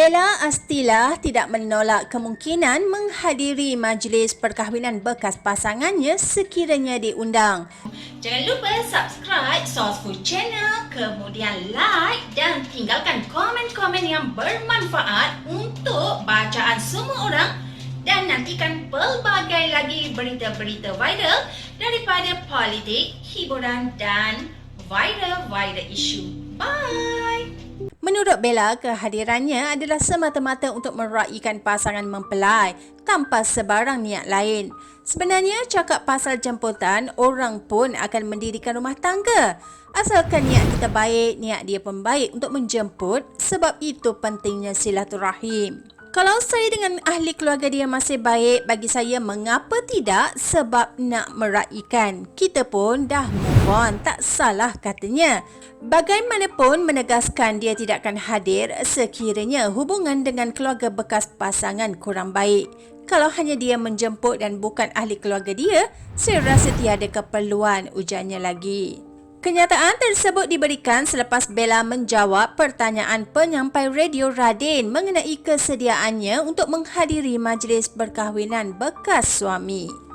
Bella Astila tidak menolak kemungkinan menghadiri majlis perkahwinan bekas pasangannya sekiranya diundang. Jangan lupa subscribe Sourcefood Channel, kemudian like dan tinggalkan komen-komen yang bermanfaat untuk bacaan semua orang dan nantikan pelbagai lagi berita-berita viral daripada politik, hiburan dan viral-viral isu. Bye! Menurut Bella, kehadirannya adalah semata-mata untuk meraihkan pasangan mempelai tanpa sebarang niat lain. Sebenarnya, cakap pasal jemputan, orang pun akan mendirikan rumah tangga. Asalkan niat kita baik, niat dia pun baik untuk menjemput sebab itu pentingnya silaturahim. Kalau saya dengan ahli keluarga dia masih baik, bagi saya mengapa tidak sebab nak meraihkan. Kita pun dah move on, tak salah katanya. Bagaimanapun menegaskan dia tidak akan hadir sekiranya hubungan dengan keluarga bekas pasangan kurang baik. Kalau hanya dia menjemput dan bukan ahli keluarga dia, saya rasa tiada keperluan ujarnya lagi. Kenyataan tersebut diberikan selepas Bella menjawab pertanyaan penyampai radio Radin mengenai kesediaannya untuk menghadiri majlis perkahwinan bekas suami.